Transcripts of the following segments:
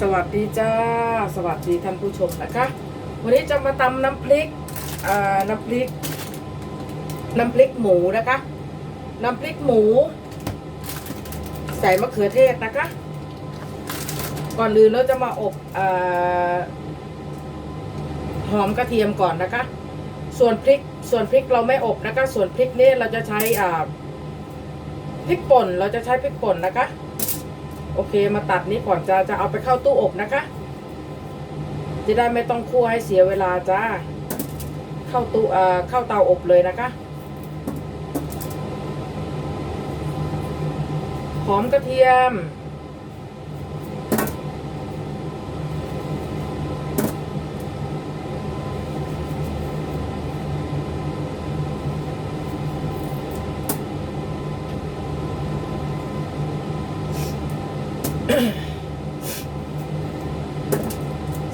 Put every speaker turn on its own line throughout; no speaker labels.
สวัสดีจ้า สวัสดีท่านผู้ชมนะคะ วันนี้จะมาตำน้ำพริกน้ำพริก น้ำพริกหมูนะคะ น้ำพริกหมู ใส่มะเขือเทศนะคะ ก่อนอื่นเราจะมาอบอหอมกระเทียมก่อนนะคะ ส่วนพริก ส่วนพริกเราไม่อบนะคะ ส่วนพริกนี่เราจะใช้พริกป่น เราจะใช้พริกป่นนะคะ โอเคมาตัดนี้ก่อนจะจะเอาไปเข้าตู้อบนะคะ จะได้ไม่ต้องคั่วให้เสียเวลาจ้า เข้าตู้เอ่อเข้าเตาอบเลยนะคะ หอมกระเทียม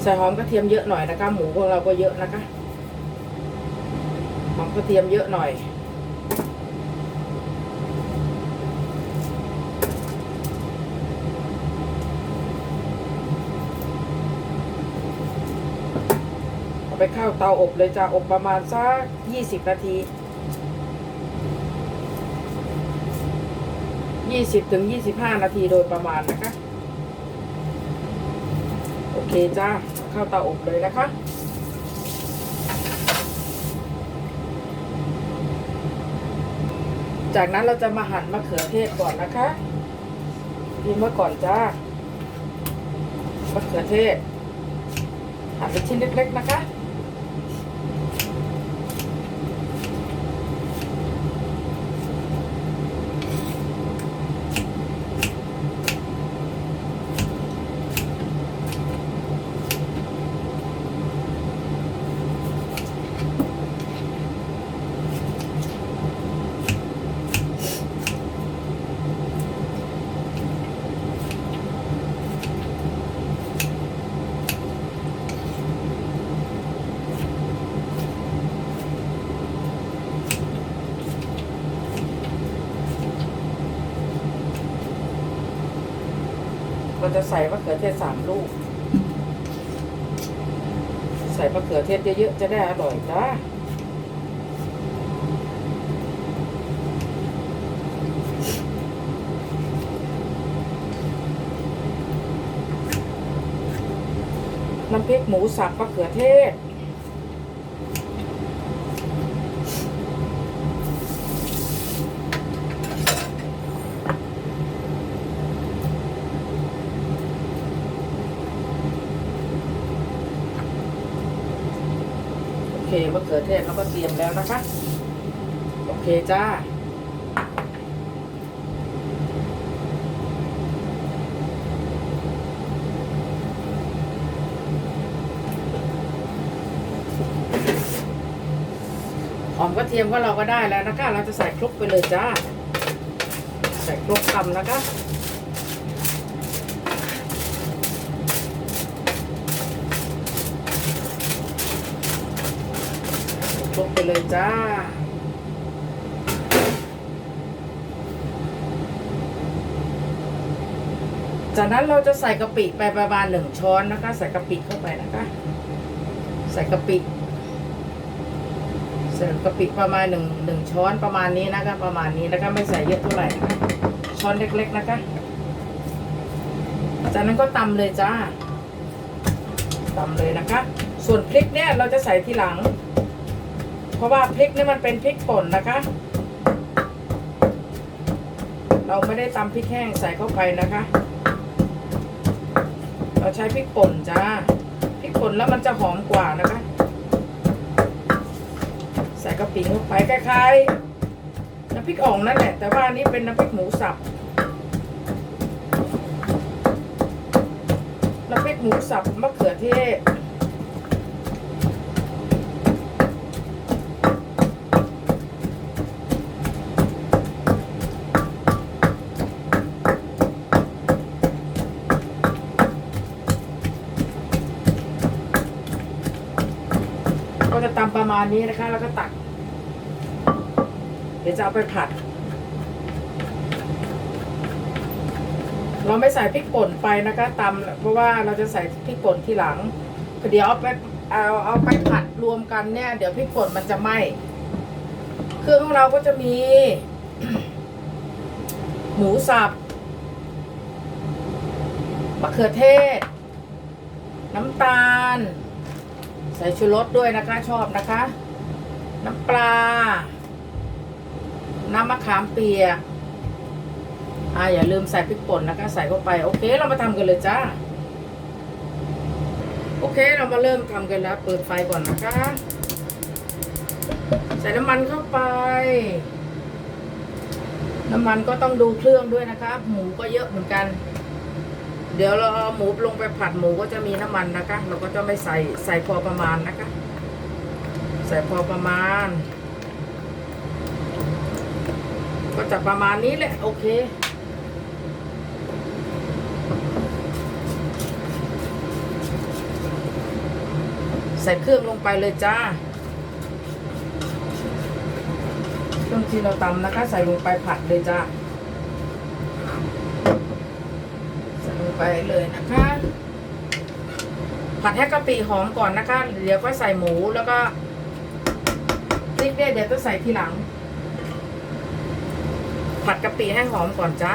ใส่หอมกระเทียมเยอะหน่อยนะคะ หมูของเราก็เยอะนะคะ หอมกระเทียมเยอะหน่อย เอาไปเข้าเตาอบเลยจะอบประมาณสักยี่สิบนาทียี่สิบถึงยี่สิบห้านาทีโดยประมาณนะคะ โอเคจ้า เข้าเตาอบเลยนะคะจากนั้นเราจะมาหั่นมะเขือเทศก่อนนะคะพิมพ์ไว้ก่อนจ้ามะเขือเทศหั่นเป็นชิ้นเล็กๆนะคะ เราจะใส่มะเขือเทศสามลูก ใส่มะเขือเทศเยอะๆ จะได้อร่อยจ้าน้ำพริกหมูสับมะเขือเทศ เคมะเขือเทศเราก็เตรียมแล้วนะคะ โอเคจ้าหอมกระเทียมก็เราก็ได้แล้วนะคะ เราจะใส่คลุกไปเลยจ้า ใส่คลุกคำนะคะ คลุกไป เลยจ้า จากนั้นเราจะใส่กะปิไปประมาณหนึ่งช้อนนะคะ ใส่กะปิเข้าไปนะคะ ใส่กะปิใส่กะปิประมาณหนึ่งหนึ่งช้อนประมาณนี้นะคะ ประมาณนี้นะคะไม่ใส่เยอะเท่าไหร่นะคะช้อนเล็ก ๆนะคะ จากนั้นก็ตำเลยจ้าตำเลยนะคะ ส่วนพริกเนี่ยเราจะใส่ทีหลัง เพราะว่าพริกนี่มันเป็นพริกป่นนะคะ เราไม่ได้ตำพริกแห้งใส่เข้าไปนะคะ เราใช้พริกป่นจ้า พริกป่นแล้วมันจะหอมกว่านะคะ ใส่กะปิลงไปคล้ายๆน้ำพริกอ่องนั่นแหละ แต่ว่านนี้เป็นน้ำพริกหมูสับ น้ำพริกหมูสับมะเขือเทศ จะตำประมาณนี้นะคะ แล้วก็ตัก เดี๋ยวจะเอาไปผัด เราไม่ใส่พริกป่นไปนะคะตำเพราะว่าเราจะใส่พริกป่นทีหลังเดี๋ยวเอาไปเอาเอาไปผัดรวมกันเนี่ย เดี๋ยวพริกป่นมันจะไหม้เครื่องของเราก็จะมี หมูสับมะเขือเทศ น้ำตาล ส่ชูรสด้วยนะคะชอบนะคะ น้ำปลา น้ำมะขามเปียกอ่าอย่าลืมใส่พริกป่นนะคะ ใส่เข้าไป โอเค เรามาทำกันเลยจ้าโอเค เรามาเริ่มทำกันแล้ว เปิดไฟก่อนนะคะ ใส่น้ำมันเข้าไป น้ำมันก็ต้องดูเครื่องด้วยนะคะ หมูก็เยอะเหมือนกัน เดี๋ยวเราเอาหมูลงไปผัดหมูก็จะมีน้ำมันนะคะ เราก็จะไม่ใส่ใส่พอประมาณนะคะ ใส่พอประมาณ ก็จะประมาณนี้แหละโอเคใส่เครื่องลงไปเลยจ้า เครื่องที่เราตำนะคะ ใส่ลงไปผัดเลยจ้า ใส่ลง ไปเลยนะคะ ผัดให้กะปิหอมก่อนนะคะ เดี๋ยวก็ใส่หมูแล้วก็พริกเนี่ยเดี๋ยวต้องใส่ทีหลัง ผัดกะปิให้หอมก่อนจ้า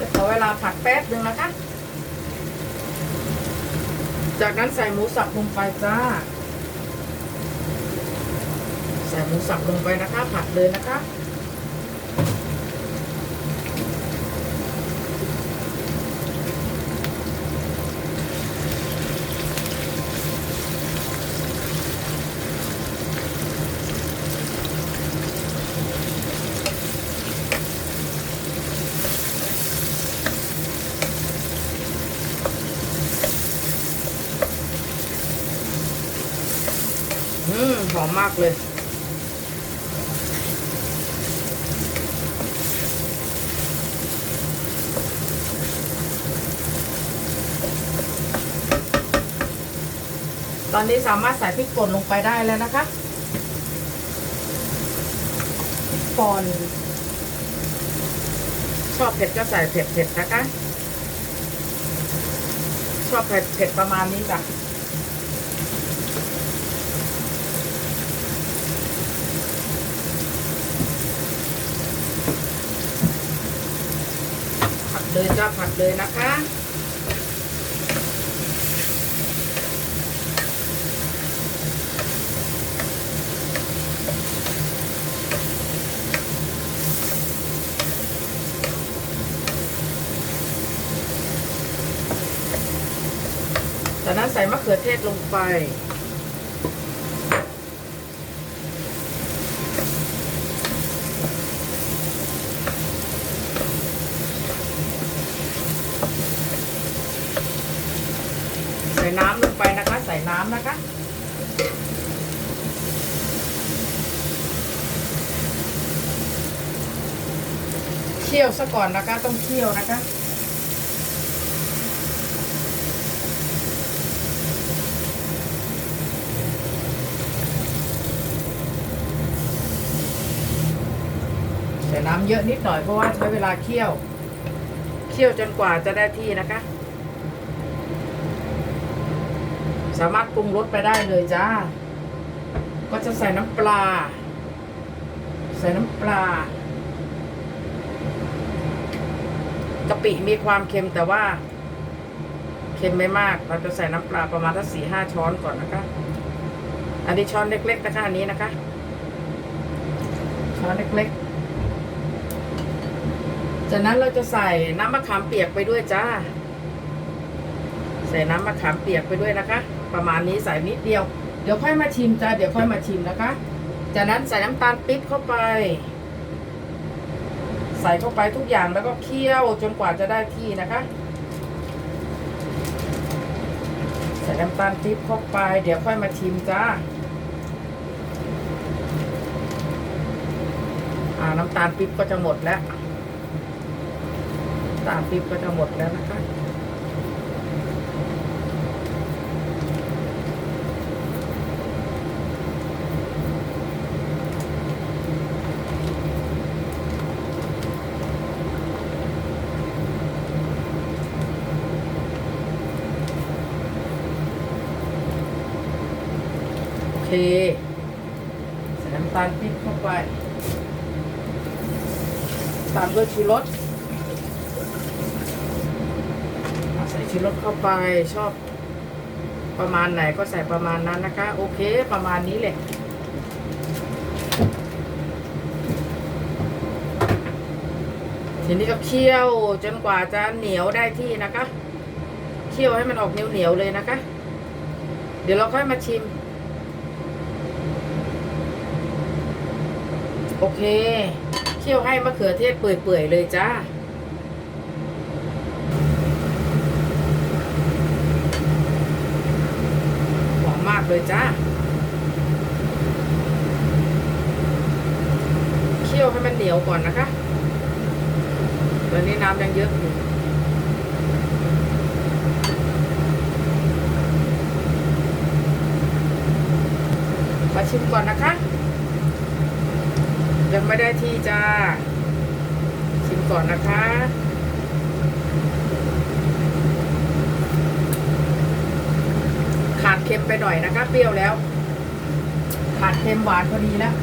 จะขอเวลาผัดแป๊บหนึ่งนะคะ จากนั้นใส่หมูสับลงไปจ้า ใส่หมูสับลงไปนะคะ ผัดเลยนะคะ อืมหอมมากเลยตอนนี้สามารถใส่พริกป่นลงไปได้แล้วนะคะพริกป่นชอบเผ็ดก็ใส่เผ็ดเผ็ดๆนะคะ ชอบเผ็ดเผ็ดประมาณนี้จ้ะ เลยจ้าผัดเลยนะคะจากนั้นใส่มะเขือเทศลงไป ใส่ น้ำลงไปนะคะ ใส่น้ำนะคะ เคี่ยวซะก่อนนะคะ ต้องเคี่ยวนะคะใส่น้ำเยอะนิดหน่อยเพราะว่าใช้เวลาเคี่ยว เคี่ยวจนกว่าจะได้ที่นะคะ สามารถปรุงรสไปได้เลยจ้า ก็จะใส่น้ำปลา ใส่น้ำปลากะปิมีความเค็มแต่ว่า เค็มไม่มาก เราจะใส่น้ำปลาประมาณสักสี่ห้าช้อนก่อนนะคะ อันนี้ช้อนเล็กๆนะคะอันนี้นะคะ ช้อนเล็กๆ จากนั้นเราจะใส่น้ำมะขามเปียกไปด้วยจ้า ใส่น้ำมะขามเปียกไปด้วยนะคะ ประมาณนี้ใส่นิดเดียว เดี๋ยวค่อยมาชิมจ้าเดี๋ยวค่อยมาชิมนะคะ จากนั้นใส่น้ำตาลปิ๊บเข้าไป ใส่เข้าไปทุกอย่างแล้วก็เคี่ยวจนกว่าจะได้ที่นะคะ ใส่น้ำตาลปี๊บเข้าไป เดี๋ยวค่อยมาชิมจ้าาน้ำตาลปี๊บก็จะหมดแล้ว น้ำตาลปี๊บก็จะหมดแล้วนะคะ เคใส่น้ำตาลปี๊บเข้าไป ตามด้วยชูรสอะใส่ชูรสเข้าไปชอบประมาณไหนก็ใส่ประมาณนั้นนะคะ โอเคประมาณนี้เลยทีนี้ก็เคี่ยวจนกว่าจะเหนียวได้ที่นะคะ เคี่ยวให้มันออกเหนียวเหนียวๆเลยนะคะ เดี๋ยวเราค่อยมาชิม โอ เค เคี่ยวให้มะเขือเทศเปื่อยๆเลยจ้าหอมมากเลยจ้าเคี่ยวให้มันเหนียวก่อนนะคะตอนนี้น้ำยังเยอะอยู่มาชิมก่อนนะคะ ยังไม่ได้ที่จ้า ชิมก่อนนะคะ ขาดเค็มไปหน่อยนะคะ เปรี้ยวแล้ว ขาดเค็มหวานพอดีแล้ว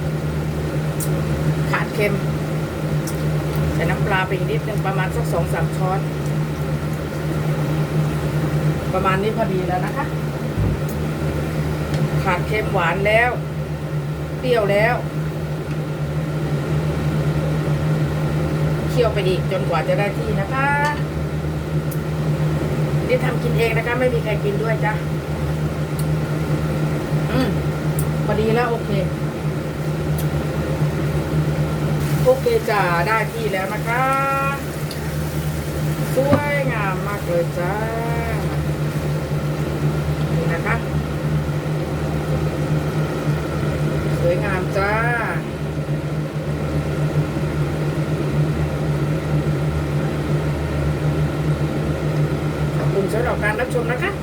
ขาดเค็มใส่น้ำปลาไปอีกนิดนึงประมาณสักสองสามช้อน ประมาณนี้พอดีแล้วนะคะ ขาดเค็มหวานแล้ว เปรี้ยวแล้ว เคี่ยวไปอีกจนกว่าจะได้ที่นะคะนี่ทำกินเองนะคะ ไม่มีใครกินด้วยจ้ะอืมพอดีแล้วโอเค โอเคจ้าได้ที่แล้วนะคะ สวยงามมากเลยจ้านี่นะคะ สวยงามจ้า số đầu can lớp chung đó khác.